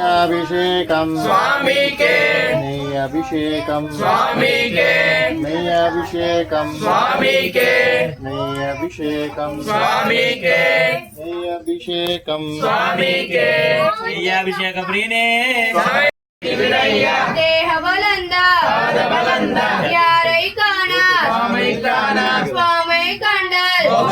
अभिषेकम। स्वामी के। नई अभिषेकम। स्वामी के। नई अभिषेकम। स्वामी के। नई अभिषेकम। स्वामी के। नई अभिषेकम। स्वामी के। नई अभिषेक प्रीने देह बलंदा बलंदा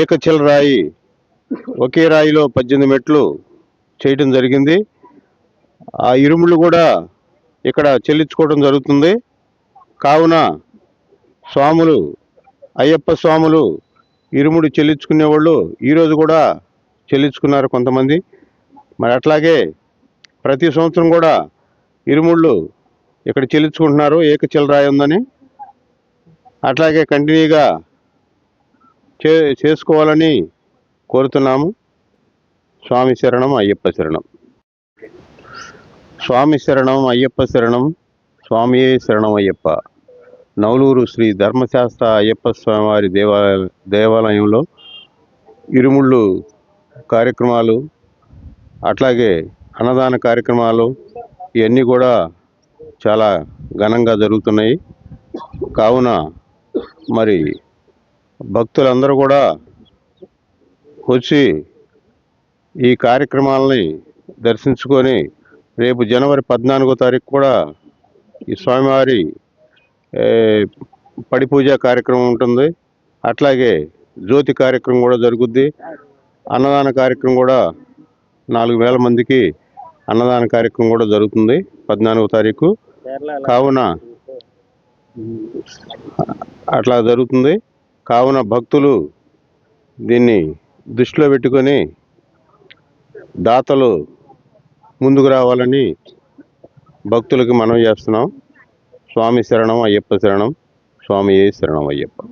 ఏకచల రాయి ఒకే రాయిలో పద్దెనిమిది మెట్లు చేయటం జరిగింది. ఆ ఇరుములు కూడా ఇక్కడ చెల్లించుకోవడం జరుగుతుంది. కావున స్వాములు అయ్యప్ప స్వాములు ఇరుముడు చెల్లించుకునే వాళ్ళు ఈరోజు కూడా చెల్లించుకున్నారు కొంతమంది. మరి అట్లాగే ప్రతి సంవత్సరం కూడా ఇరుముళ్ళు ఇక్కడ చెల్లించుకుంటున్నారు. ఏకచిల రాయి ఉందని. అట్లాగే కంటిన్యూగా చే చేసుకోవాలని కోరుతున్నాము. స్వామి శరణం అయ్యప్ప శరణం. స్వామి శరణం అయ్యప్ప శరణం. స్వామియే శరణం అయ్యప్ప. నవలూరు శ్రీ ధర్మశాస్త్ర అయ్యప్ప స్వామివారి దేవాలయ దేవాలయంలో ఇరుముళ్ళు కార్యక్రమాలు అట్లాగే అన్నదాన కార్యక్రమాలు ఇవన్నీ కూడా చాలా ఘనంగా జరుగుతున్నాయి. కావున మరి భక్తులందరూ కూడా వచ్చి ఈ కార్యక్రమాలని దర్శించుకొని రేపు జనవరి పద్నాలుగో తారీఖు కూడా ఈ స్వామివారి పడి పూజ కార్యక్రమం ఉంటుంది. అట్లాగే జ్యోతి కార్యక్రమం కూడా జరుగుద్ది. అన్నదాన కార్యక్రమం కూడా నాలుగు వేల మందికి అన్నదాన కార్యక్రమం కూడా జరుగుతుంది పద్నాలుగో తారీఖు. కావున అట్లా జరుగుతుంది. కావున భక్తులు దీన్ని దృష్టిలో పెట్టుకొని దాతలు ముందుకు రావాలని భక్తులకి మనం చేస్తున్నాం. స్వామి శరణం అయ్యప్ప శరణం. స్వామి ఏ శరణం అయ్యప్ప.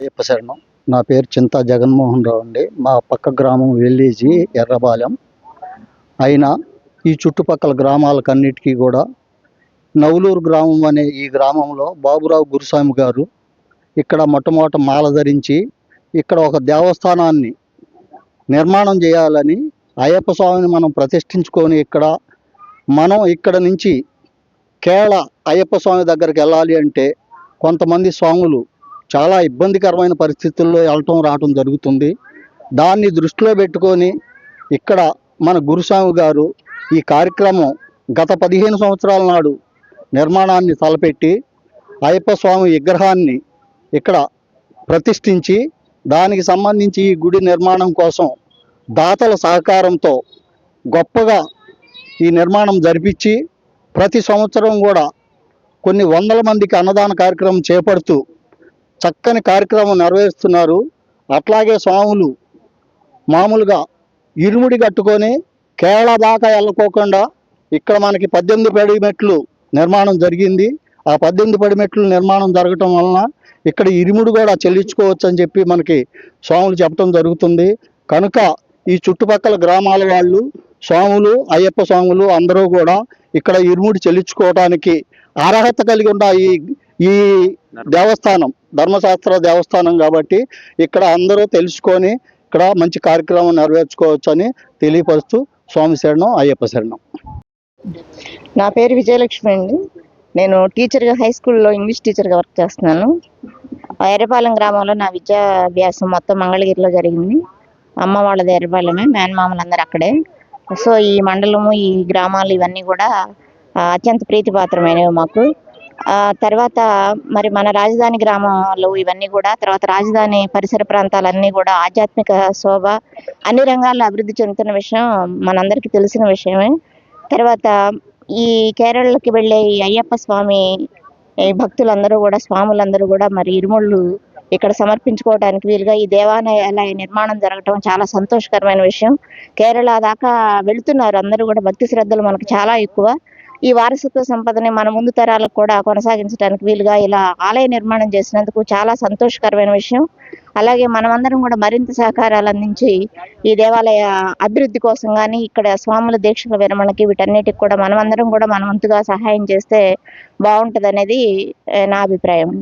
అయ్యప్ప శరణం. నా పేరు చింతా జగన్మోహన్ రావు అండి. మా పక్క గ్రామం విలేజీ ఎర్రబాలెం. అయినా ఈ చుట్టుపక్కల గ్రామాలకన్నిటికీ కూడా నవలూరు గ్రామం అనే ఈ గ్రామంలో బాబురావు గురుస్వామి గారు ఇక్కడ మొట్టమొదట మాల ధరించి ఇక్కడ ఒక దేవస్థానాన్ని నిర్మాణం చేయాలని అయ్యప్ప స్వామిని మనం ప్రతిష్ఠించుకొని ఇక్కడ మనం ఇక్కడ నుంచి కేరళ అయ్యప్ప స్వామి దగ్గరికి వెళ్ళాలి అంటే కొంతమంది స్వాములు చాలా ఇబ్బందికరమైన పరిస్థితుల్లో వెళ్ళటం రావటం జరుగుతుంది. దాన్ని దృష్టిలో పెట్టుకొని ఇక్కడ మన గురుస్వామి గారు ఈ కార్యక్రమం గత పదిహేను సంవత్సరాల నాడు నిర్మాణాన్ని తలపెట్టి అయ్యప్ప స్వామి విగ్రహాన్ని ఇక్కడ ప్రతిష్ఠించి దానికి సంబంధించి ఈ గుడి నిర్మాణం కోసం దాతల సహకారంతో గొప్పగా ఈ నిర్మాణం జరిపించి ప్రతి సంవత్సరం కూడా కొన్ని వందల మందికి అన్నదాన కార్యక్రమం చేపడుతూ చక్కని కార్యక్రమం నెరవేరుస్తున్నారు అట్లాగే స్వాములు మామూలుగా ఇరుముడి కట్టుకొని కేరళ దాకా వెళ్ళకోకుండా ఇక్కడ మనకి పద్దెనిమిది పడి మెట్లు నిర్మాణం జరిగింది. ఆ పద్దెనిమిది పడి మెట్లు నిర్మాణం జరగటం వలన ఇక్కడ ఇరుముడు కూడా చెల్లించుకోవచ్చు అని చెప్పి మనకి స్వాములు చెప్పడం జరుగుతుంది. కనుక ఈ చుట్టుపక్కల గ్రామాల వాళ్ళు స్వాములు అయ్యప్ప స్వాములు అందరూ కూడా ఇక్కడ ఇరుముడి చెల్లించుకోవడానికి అర్హత కలిగి ఉన్న ఈ ఈ దేవస్థానం ధర్మశాస్త్ర దేవస్థానం కాబట్టి ఇక్కడ అందరూ తెలుసుకొని ఇక్కడ మంచి కార్యక్రమం నెరవేర్చుకోవచ్చు అని తెలియపరుస్తూ స్వామి శరణం అయ్యప్ప శరణం. నా పేరు విజయలక్ష్మి అండి. నేను టీచర్గా హై స్కూల్లో ఇంగ్లీష్ టీచర్గా వర్క్ చేస్తున్నాను. ఎర్రపాలెం గ్రామంలో నా విద్యాభ్యాసం మొత్తం మంగళగిరిలో జరిగింది. అమ్మ వాళ్ళది ఎర్రపాలెమే మేనమామలు అందరు అక్కడే. సో ఈ మండలము ఈ గ్రామాలు ఇవన్నీ కూడా అత్యంత ప్రీతిపాత్రమైనవి మాకు. తర్వాత మరి మన రాజధాని గ్రామాలు ఇవన్నీ కూడా తర్వాత రాజధాని పరిసర ప్రాంతాలన్నీ కూడా ఆధ్యాత్మిక శోభ అన్ని రంగాల్లో అభివృద్ధి చెందుతున్న విషయం మనందరికీ తెలిసిన విషయమే. తర్వాత ఈ కేరళకి వెళ్ళే ఈ అయ్యప్ప స్వామి ఈ భక్తులందరూ కూడా స్వాములందరూ కూడా మరి ఇరుముళ్ళు ఇక్కడ సమర్పించుకోవడానికి వీలుగా ఈ దేవాలయ నిర్మాణం జరగటం చాలా సంతోషకరమైన విషయం. కేరళ దాకా వెళుతున్నారు అందరూ కూడా భక్తి శ్రద్ధలు మనకు చాలా ఎక్కువ. ఈ వారసత్వ సంపదని మన ముందు తరాలకు కూడా కొనసాగించడానికి వీలుగా ఇలా ఆలయ నిర్మాణం చేసినందుకు చాలా సంతోషకరమైన విషయం. అలాగే మనమందరం కూడా మరింత సహకారాలు అందించి ఈ దేవాలయ అభివృద్ధి కోసం కానీ ఇక్కడ స్వాముల దీక్షల విరమణకి వీటన్నిటికి కూడా మనమందరం కూడా మన వంతుగా సహాయం చేస్తే బాగుంటుంది అనేది నా అభిప్రాయం